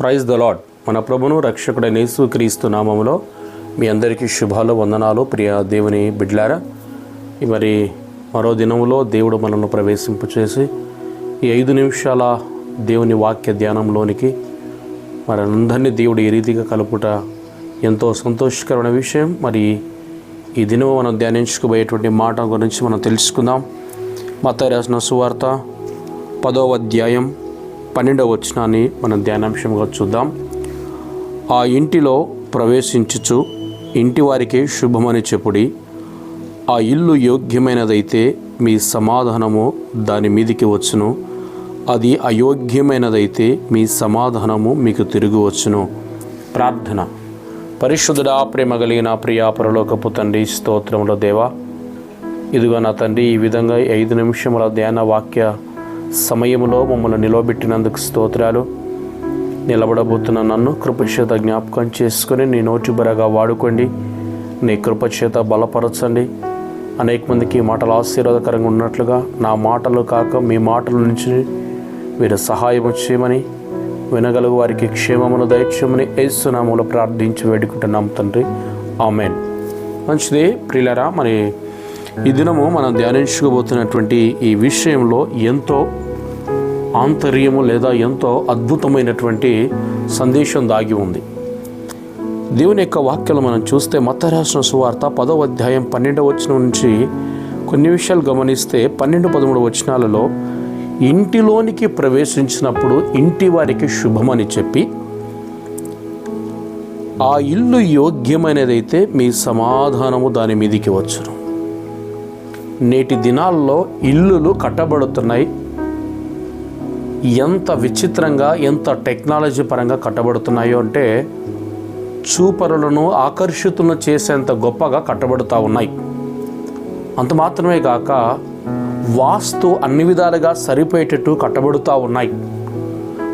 Praise the lord మన ప్రభును రక్షకుడైన యేసు క్రీస్తు నామములో మీ అందరికీ శుభాలు వందనాలు. ప్రియ దేవుని బిడ్లారా మరి మరో దినములో దేవుడు మనల్ని ప్రవేశింపచేసి ఈ ఐదు నిమిషాల దేవుని వాక్య ధ్యానంలోనికి మరి అందరినీ దేవుడు ఈ రీతిగా కలుపుట ఎంతో సంతోషకరమైన విషయం. మరి ఈ దినం మనం ధ్యానించుకోబోయేటువంటి మాట గురించి మనం తెలుసుకుందాం. మత రాసిన సువార్త పదవ అధ్యాయం పన్నెండవ వచనాన్ని మనం ధ్యానాంశంగా చూద్దాం. ఆ ఇంటిలో ప్రవేశించుచు ఇంటి వారికి శుభమని చెప్పుడి. ఆ ఇల్లు యోగ్యమైనదైతే మీ సమాధానము దాని మీదికి వచ్చును. అది అయోగ్యమైనదైతే మీ సమాధానము మీకు తిరిగి వచ్చును. ప్రార్థన. పరిశుద్ధుడా ప్రేమ కలిగిన ప్రియా పరలోకపు తండ్రి స్తోత్రముల దేవా. ఇదిగో నా తండ్రి ఈ విధంగా ఐదు నిమిషముల ధ్యాన వాక్య సమయంలో మమ్మల్ని నిలవబెట్టినందుకు స్తోత్రాలు. నిలబడబోతున్న నన్ను కృపచేత జ్ఞాపకం చేసుకొని నీ నోటి బరగా వాడుకోండి. నీ కృపచేత బలపరచండి. అనేక మందికి మాటలు ఆశీర్వాదకరంగా ఉన్నట్లుగా నా మాటలు కాక మీ మాటల నుంచి మీరు సహాయం చేయమని వినగలుగు వారికి క్షేమమును దయచేయమని ఏసునామంలో ప్రార్థించి వేడుకుంటున్నాం తండ్రి. ఆమెన్. మంచిది ప్రియులరా మరి ఈ దినము మనం ధ్యానించుకోబోతున్నటువంటి ఈ విషయంలో ఎంతో ఆంతర్యము లేదా ఎంతో అద్భుతమైనటువంటి సందేశం దాగి ఉంది. దేవుని యొక్క వాక్యాలు మనం చూస్తే మత రాసిన సువార్త పదవ అధ్యాయం పన్నెండవ వచనం నుంచి కొన్ని విషయాలు గమనిస్తే పన్నెండు పదమూడు వచనాలలో ఇంటిలోనికి ప్రవేశించినప్పుడు ఇంటి వారికి శుభమని చెప్పి ఆ ఇల్లు యోగ్యమైనదైతే మీ సమాధానము దాని మీదికి వచ్చును. నేటి దినాల్లో ఇల్లులు కట్టబడుతున్నాయి. ఎంత విచిత్రంగా ఎంత టెక్నాలజీ పరంగా కట్టబడుతున్నాయో అంటే చూపరులను ఆకర్షితులను చేసేంత గొప్పగా కట్టబడుతూ ఉన్నాయి. అంత మాత్రమే కాక వాస్తు అన్ని విధాలుగా సరిపోయేటట్టు కట్టబడుతూ ఉన్నాయి.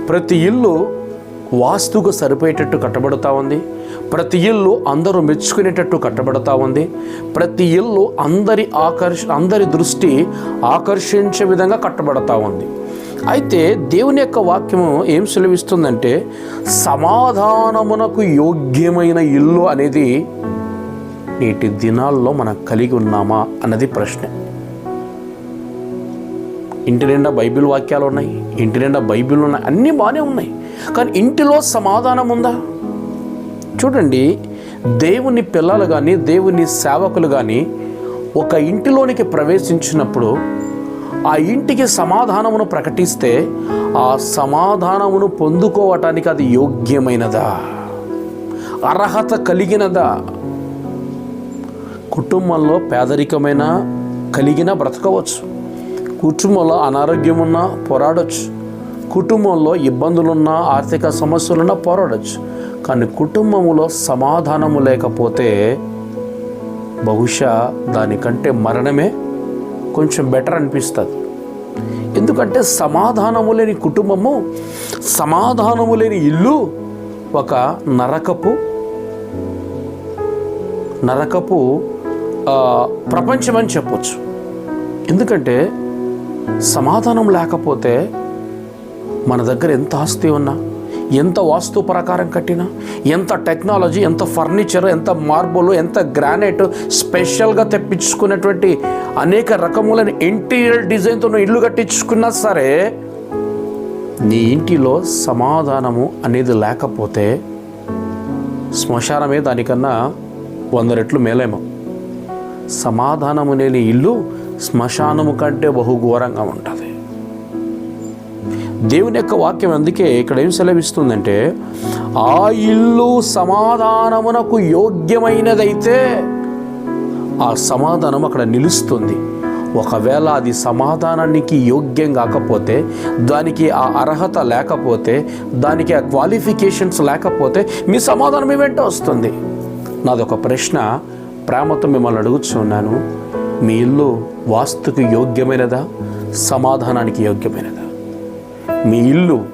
ప్రతి ఇల్లు వాస్తుకు సరిపోయేటట్టు కట్టబడుతూ ఉంది. ప్రతి ఇల్లు అందరూ మెచ్చుకునేటట్టు కట్టబడుతూ ఉంది. ప్రతి ఇల్లు అందరి ఆకర్ష అందరి దృష్టి ఆకర్షించే విధంగా కట్టబడతా ఉంది. అయితే దేవుని యొక్క వాక్యము ఏం సెలవిస్తుందంటే సమాధానమునకు యోగ్యమైన ఇల్లు అనేది నేటి దినాల్లో మనం కలిగి ఉన్నామా అన్నది ప్రశ్న. ఇంటి నిండా బైబిల్ వాక్యాలు ఉన్నాయి ఇంటి నిండా బైబిల్ ఉన్నాయి అన్నీ బాగానే ఉన్నాయి. కానీ ఇంటిలో సమాధానం ఉందా? చూడండి దేవుని పిల్లలు కానీ దేవుని సేవకులు కానీ ఒక ఇంటిలోనికి ప్రవేశించినప్పుడు ఆ ఇంటికి సమాధానమును ప్రకటిస్తే ఆ సమాధానమును పొందుకోవటానికి అది యోగ్యమైనదా? అర్హత కలిగినదా? కుటుంబంలో పేదరికమైన కలిగిన బ్రతకవచ్చు. కుటుంబంలో అనారోగ్యం ఉన్నా పోరాడొచ్చు. కుటుంబంలో ఇబ్బందులున్నా ఆర్థిక సమస్యలున్నా పోరాడచ్చు. కానీ కుటుంబంలో సమాధానము లేకపోతే బహుశా దానికంటే మరణమే కొంచెం బెటర్ అనిపిస్తుంది. ఎందుకంటే సమాధానము లేని కుటుంబము సమాధానము లేని ఇల్లు ఒక నరకపు నరకపు ప్రపంచం అని చెప్పొచ్చు. ఎందుకంటే సమాధానం లేకపోతే మన దగ్గర ఎంత ఆస్తి ఉన్నా ఎంత వాస్తు ప్రకారం కట్టినా ఎంత టెక్నాలజీ ఎంత ఫర్నిచర్ ఎంత మార్బుల్ ఎంత గ్రానైట్ స్పెషల్గా తెప్పించుకున్నటువంటి అనేక రకములైన ఇంటీరియర్ డిజైన్తో నువ్వు ఇల్లు కట్టించుకున్నా సరే నీ ఇంటిలో సమాధానము అనేది లేకపోతే శ్మశానమే దానికన్నా వంద రెట్లు మేలేమో. సమాధానము లేని ఇల్లు శ్మశానము కంటే బహుఘోరంగా ఉంటుంది. దేవుని యొక్క వాక్యం అందుకే ఇక్కడ ఏం సెలవిస్తుందంటే ఆ ఇల్లు సమాధానమునకు యోగ్యమైనదైతే ఆ సమాధానం అక్కడ నిలుస్తుంది. ఒకవేళ అది సమాధానానికి యోగ్యం కాకపోతే దానికి ఆ అర్హత లేకపోతే దానికి ఆ క్వాలిఫికేషన్స్ లేకపోతే మీ సమాధానం వెంట వస్తుంది. నాదొక ప్రశ్న ప్రేమతో మిమ్మల్ని అడుగుతున్నాను మీ ఇల్లు వాస్తుకు యోగ్యమైనదా? సమాధానానికి యోగ్యమైనదా? మీ ఇల్లు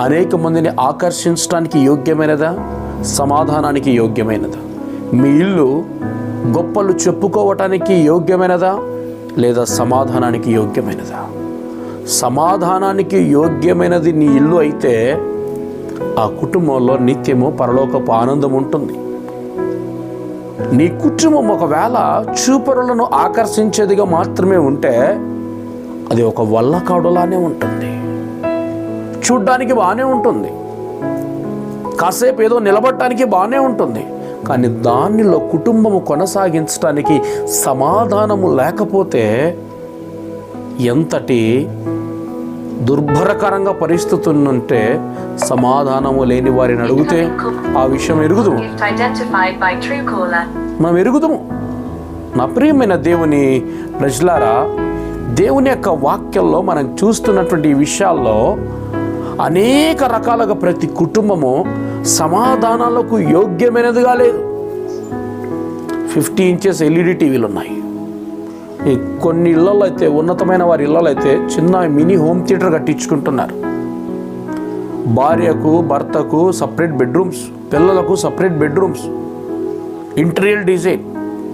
అనేక మందిని ఆకర్షించడానికి యోగ్యమైనదా? సమాధానానికి యోగ్యమైనదా? మీ ఇల్లు గొప్పలు చెప్పుకోవటానికి యోగ్యమైనదా? లేదా సమాధానానికి యోగ్యమైనదా? సమాధానానికి యోగ్యమైనది నీ ఇల్లు అయితే ఆ కుటుంబంలో నిత్యము పరలోకపు ఆనందం ఉంటుంది. నీ కుటుంబం ఒకవేళ చూపరులను ఆకర్షించేదిగా మాత్రమే ఉంటే అది ఒక వల్ల కాడులానే ఉంటుంది. చూడ్డానికి బాగానే ఉంటుంది. కాసేపు ఏదో నిలబడటానికి బాగానే ఉంటుంది. కానీ దానిలో కుటుంబము కొనసాగించడానికి సమాధానము లేకపోతే ఎంతటి దుర్భరకరంగా పరిస్థితులు ఉంటే సమాధానము లేని వారిని అడిగితే ఆ విషయం ఎరుగుదు మనం ఎరుగుదము. నా ప్రియమైన దేవుని ప్రజలారా దేవుని యొక్క వాక్యంలో మనం చూస్తున్నటువంటి ఈ విషయాల్లో అనేక రకాలుగా ప్రతి కుటుంబము సమాధానాలకు యోగ్యమైనదిగా లేదు. ఫిఫ్టీ ఇంచెస్ ఎల్ఈడి టీవీలు ఉన్నాయి. కొన్ని ఇళ్ళల్లో అయితే ఉన్నతమైన వారి ఇళ్ళలో అయితే చిన్న మినీ హోమ్ థియేటర్ కట్టించుకుంటున్నారు. భార్యకు భర్తకు సపరేట్ బెడ్రూమ్స్ పిల్లలకు సపరేట్ బెడ్రూమ్స్ ఇంటీరియర్ డిజైన్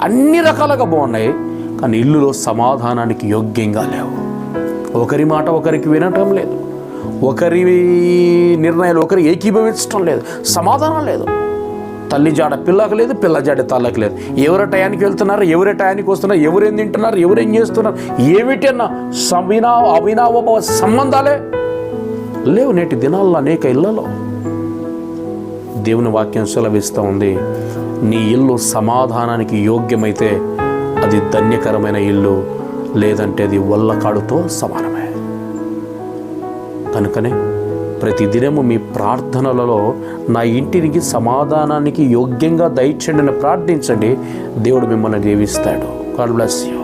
అన్ని రకాలుగా బాగున్నాయి. కానీ ఇల్లులో సమాధానానికి యోగ్యంగా లేవు. ఒకరి మాట ఒకరికి వినటం లేదు. ఒకరి నిర్ణయాలు ఒకరు ఏకీభవించడం లేదు సమాధానం లేదు. తల్లి జాడ పిల్లకు లేదు పిల్ల జాడ తల్లకు లేదు. ఎవరి టయానికి వెళ్తున్నారు ఎవరి టయానికి వస్తున్నారు ఎవరేం తింటున్నారు ఎవరేం చేస్తున్నారు ఏమిటన్నా సవినా అవినావ సంబంధాలే లేవు నేటి దినాల్లో అనేక ఇళ్ళలో. దేవుని వాక్యం సెలవిస్తూ ఉంది నీ ఇల్లు సమాధానానికి యోగ్యమైతే అది ధన్యకరమైన ఇల్లు లేదంటే అది వల్లకాడుతో సమానమే. కనుకనే ప్రతిదినము మీ ప్రార్థనలలో నా ఇంటికి సమాధానానికి యోగ్యంగా దయచేయండి అని ప్రార్థించండి. దేవుడు మిమ్మల్ని దీవిస్తాడు. God bless you